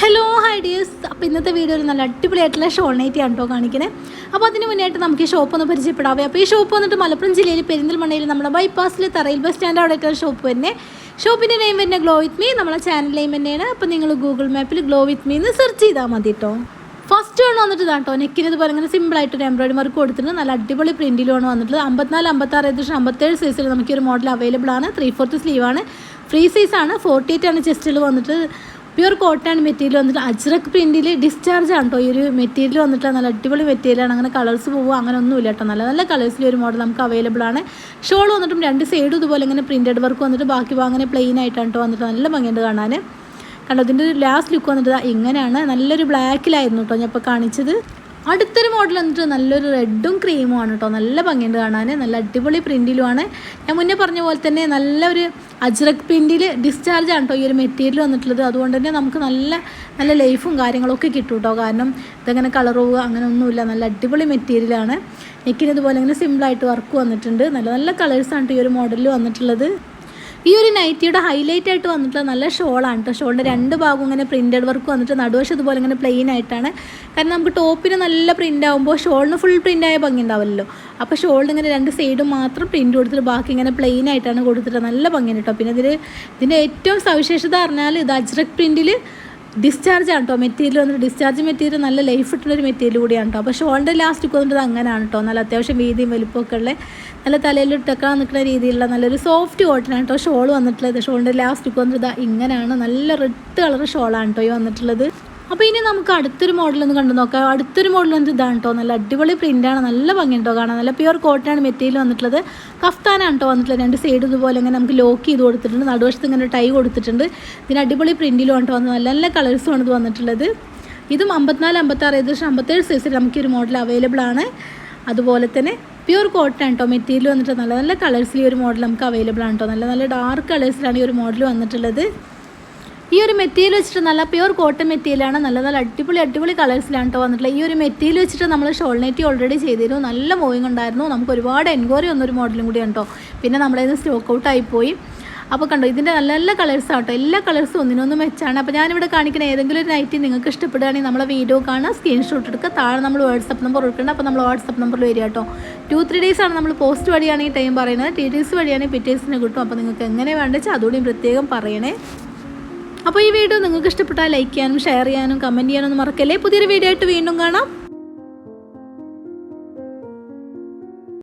Hello hi dears അപ്പോൾ ഇന്നത്തെ video ഒരു നല്ല അടിപൊളിയായിട്ടുള്ള ഷോൾ ആണ് കേട്ടോ കാണിക്കുന്നത് അപ്പോൾ അതിന് മുന്നായിട്ട് നമുക്ക് ഈ ഷോപ്പ് ഒന്ന് പരിചയപ്പെടാവേ. അപ്പോൾ ഈ ഷോപ്പ് വന്നിട്ട് മലപ്പുറം ജില്ലയിൽ പെരിന്തൽമണ്ണയിൽ നമ്മുടെ ബൈപ്പാസിൽ തറയിൽ ബസ് സ്റ്റാൻഡ് അവിടെ ഒക്കെ ഷോപ്പ് തന്നെ ഷോപ്പിന്റെ നെയിം തന്നെ ഗ്ലോ വിത്ത് മീ നമ്മളെ ചാനൽ നെയിം തന്നെയാണ്. അപ്പോൾ നിങ്ങൾ ഗൂഗിൾ മാപ്പിൽ ഗ്ലോ വിത്ത് മീ എന്ന് സെർച്ച് ചെയ്താൽ മതി കേട്ടോ ഫസ്റ്റ് വൺ വന്നിട്ട് കേട്ടോ നെക്കിന് ഇതുപോലെ ഇങ്ങനെ സിമ്പിളായിട്ട് ഒരു എംബ്രോയിഡറി വർക്ക് കൊടുത്തിട്ടുണ്ട്. നല്ല അടിപൊളി പ്രിന്റിലുമാണ് വന്നിട്ടുള്ളത്. അമ്പത്തിനാല് അമ്പത്താറ് ഏകദേശം അമ്പത്തേഴ് സൈസിൽ നമുക്ക് ഒരു മോഡൽ അവൈലബിൾ ആണ്. ത്രീ ഫോർത്ത് സ്ലീവാണ് ഫ്രീ സൈസാണ് ഫോർട്ടി എയ്റ്റ് ആണ് ചെസ്റ്റിൽ വന്നിട്ട് പ്യുർ കോട്ടൺ മെറ്റീരിയൽ വന്നിട്ട് അജ്രക് പ്രിന്റിൽ ഡിസ്ചാർജ് ആണ് കേട്ടോ ഈ ഒരു മെറ്റീരിയൽ വന്നിട്ട് നല്ല അടിപൊളി മെറ്റീരിയലാണ് അങ്ങനെ കളേഴ്സ് പോവുക അങ്ങനെ ഒന്നുമില്ല കേട്ടോ നല്ല നല്ല കളേഴ്സിൽ ഒരു മോഡൽ നമുക്ക് അവൈലബിൾ ആണ്. ഷോൾ വന്നിട്ടും രണ്ട് സൈഡും ഇതുപോലെ ഇങ്ങനെ പ്രിന്റഡ് വർക്ക് വന്നിട്ട് ബാക്കി അങ്ങനെ പ്ലെയിൻ ആയിട്ടാണ് കേട്ടോ വന്നിട്ട് നല്ല ഭംഗിയുണ്ട് കാണാൻ. കണ്ടോ ഇതിന്റെ ഒരു ലാസ്റ്റ് ലുക്ക് വന്നിട്ട് ഇങ്ങനെയാണ്. നല്ലൊരു ബ്ലാക്കിലായിരുന്നു കേട്ടോ ഞാൻ ഇപ്പോൾ കാണിച്ചത്. അടുത്തൊരു മോഡൽ വന്നിട്ട് നല്ലൊരു റെഡും ക്രീമും ആണ് കേട്ടോ നല്ല ഭംഗിയുണ്ട് കാണാൻ നല്ല അടിപൊളി പ്രിന്റിലുമാണ് ഞാൻ മുന്നേ പറഞ്ഞ പോലെ തന്നെ നല്ലൊരു അജ്രക് പ്രിന്റിൽ ഡിസ്ചാർജ് ആണ് കേട്ടോ ഈ ഒരു മെറ്റീരിയൽ വന്നിട്ടുള്ളത്. അതുകൊണ്ട് തന്നെ നമുക്ക് നല്ല നല്ല ലൈഫും കാര്യങ്ങളൊക്കെ കിട്ടും കേട്ടോ കാരണം ഇതങ്ങനെ കളർ പോവുക അങ്ങനെ ഒന്നുമില്ല നല്ല അടിപൊളി മെറ്റീരിയലാണ് നെക്കിന് ഇതുപോലെ ഇങ്ങനെ സിമ്പിളായിട്ട് വർക്ക് വന്നിട്ടുണ്ട്. നല്ല നല്ല കളേഴ്സാണ് കേട്ടോ ഈ ഒരു മോഡലിൽ വന്നിട്ടുള്ളത്. ഈ ഒരു നൈറ്റിയുടെ ഹൈലൈറ്റ് ആയിട്ട് വന്നിട്ടുള്ള നല്ല ഷോളാണ് കേട്ടോ ഷോളിന്റെ രണ്ട് ഭാഗവും ഇങ്ങനെ പ്രിന്റഡ് വർക്ക് വന്നിട്ട് നടുവശം ഇതുപോലെ ഇങ്ങനെ പ്ലെയിൻ ആയിട്ടാണ്. കാരണം നമുക്ക് ടോപ്പിന് നല്ല പ്രിന്റ് ആകുമ്പോൾ ഷോളിന് ഫുൾ പ്രിന്റ് ആയ ഭംഗി ഉണ്ടാവില്ലല്ലോ അപ്പോൾ ഷോളിന് ഇങ്ങനെ രണ്ട് സൈഡും മാത്രം പ്രിന്റ് കൊടുത്തിട്ട് ബാക്കി ഇങ്ങനെ പ്ലെയിൻ ആയിട്ടാണ് കൊടുത്തിട്ട് നല്ല ഭംഗിയാണ് കേട്ടോ പിന്നെ ഇതിൽ ഇതിന്റെ ഏറ്റവും സവിശേഷത പറഞ്ഞാൽ ഇത് അജ്രക് പ്രിന്റിൽ ഡിസ്ചാർജ് ആണ് കേട്ടോ മെറ്റീരിയൽ വന്നിട്ട് ഡിസ്ചാർജ് മെറ്റീരിയൽ നല്ല ലൈഫ് ഇട്ടുള്ളൊരു മെറ്റീരിയൽ കൂടിയാണ് കേട്ടോ പക്ഷേ ഷോളിന്റെ ലാസ്റ്റ് വന്നിട്ട് അങ്ങനെയാണ് കേട്ടോ നല്ല അത്യാവശ്യം വീതിയും വലിപ്പമൊക്കെ ഉള്ള നല്ല തലയിലിട്ടൊക്കെ നിൽക്കുന്ന രീതിയിലുള്ള നല്ലൊരു സോഫ്റ്റ് കോട്ടനാണ് കേട്ടോ ഷോൾ വന്നിട്ടുള്ളത്. ഷോളിന്റെ ലാസ്റ്റ് വന്നിട്ട് ഇങ്ങനെയാണ് നല്ല റെഡ് കളർ ഷോളാണ് കേട്ടോ ഈ വന്നിട്ടുള്ളത്. അപ്പോൾ ഇനി നമുക്ക് അടുത്തൊരു മോഡൽ ഒന്ന് കണ്ടു നോക്കാം. അടുത്തൊരു മോഡൽ വന്നിട്ട് ഇതാണ് കേട്ടോ നല്ല അടിപൊളി പ്രിന്റാണ് നല്ല ഭംഗിയുണ്ടോ കാണാൻ. നല്ല പ്യുവർ കോട്ടനാണ് മെറ്റീരിയൽ വന്നിട്ടുള്ളത്. കഫ്താനാണ് കേട്ടോ വന്നിട്ടുള്ളത്. രണ്ട് സൈഡ് ഇതുപോലെ ഇങ്ങനെ നമുക്ക് ലോക്ക് ചെയ്ത് കൊടുത്തിട്ടുണ്ട്. നടുവശത്ത് ഇങ്ങനെ ടൈ കൊടുത്തിട്ടുണ്ട്. ഇതിന് അടിപൊളി പ്രിന്റിലും കേട്ടോ വന്നത്. നല്ല നല്ല കളേഴ്സുമാണ് ഇത് വന്നിട്ടുള്ളത്. ഇതും അമ്പത്തിനാല് അമ്പത്താറ് ഏകദേശം അമ്പത്തേഴ് സൈസിൽ നമുക്ക് ഒരു മോഡൽ അവൈലബിൾ ആണ്. അതുപോലെ തന്നെ പ്യുവർ കോട്ടൺ കേട്ടോ മെറ്റീരിയൽ വന്നിട്ട് നല്ല നല്ല കളേഴ്സിൽ ഈ ഒരു മോഡൽ നമുക്ക് അവൈലബിൾ ആണ് കേട്ടോ നല്ല നല്ല ഡാർക്ക് കളേഴ്സിലാണ് ഈ ഒരു മോഡൽ വന്നിട്ടുള്ളത്. ഈ ഒരു മെറ്റീരിയൽ വെച്ചിട്ട് നല്ല പ്യൂർ കോട്ടൺ മെറ്റീരിയലാണ് നല്ല നല്ല അടിപൊളി അടിപൊളി കളേഴ്സിലാണ് കേട്ടോ വന്നിട്ടുള്ളത്. ഈ ഒരു മെറ്റീരിയൽ വെച്ചിട്ട് നമ്മൾ ഷോൾ നെറ്റി ഓൾറെഡി ചെയ്തിരുന്നു. നല്ല മൂവിങ് ഉണ്ടായിരുന്നു. നമുക്ക് ഒരുപാട് എൻക്വയറി വന്നൊരു മോഡലും കൂടിയാണ് കേട്ടോ പിന്നെ നമ്മളതിന് സ്റ്റോക്ക് ഔട്ട് ആയിപ്പോയി അപ്പോൾ കണ്ടോ ഇതിന്റെ നല്ല നല്ല കളേഴ്സ് ആട്ടോ എല്ലാ കളേഴ്സും ഒന്നിനൊന്നും മെച്ചാണ് അപ്പോൾ ഞാനിവിടെ കാണിക്കുന്ന ഏതെങ്കിലും ഒരു നൈറ്റി നിങ്ങൾക്ക് ഇഷ്ടപ്പെടുകയാണെങ്കിൽ നമ്മളെ വീഡിയോ കാണുക സ്ക്രീൻഷോട്ട് എടുക്കുക. താഴെ നമ്മൾ വാട്സപ്പ് നമ്പർ കൊടുക്കേണ്ട. അപ്പോൾ നമ്മൾ വാട്സപ്പ് നമ്പറിൽ വരിക കേട്ടോ ടു ത്രീ ഡേയ്സ് ആണ് നമ്മൾ പോസ്റ്റ് വഴിയാണെങ്കിൽ ടൈം പറയുന്നത്. ടി ഡേയ്സ് വഴിയാണെങ്കിൽ പിറ്റേഴ്സിന് കിട്ടും അപ്പോൾ നിങ്ങൾക്ക് എങ്ങനെ വേണ്ടത് വെച്ചാൽ അതുകൂടി പ്രത്യേകം പറയണേ. അപ്പോൾ ഈ വീഡിയോ നിങ്ങൾക്ക് ഇഷ്ടപ്പെട്ടാൽ ലൈക്ക് ചെയ്യാനും ഷെയർ ചെയ്യാനും കമന്റ് ചെയ്യാനൊന്നും മറക്കല്ലേ? പുതിയൊരു വീഡിയോ ആയിട്ട് വീണ്ടും കാണാം.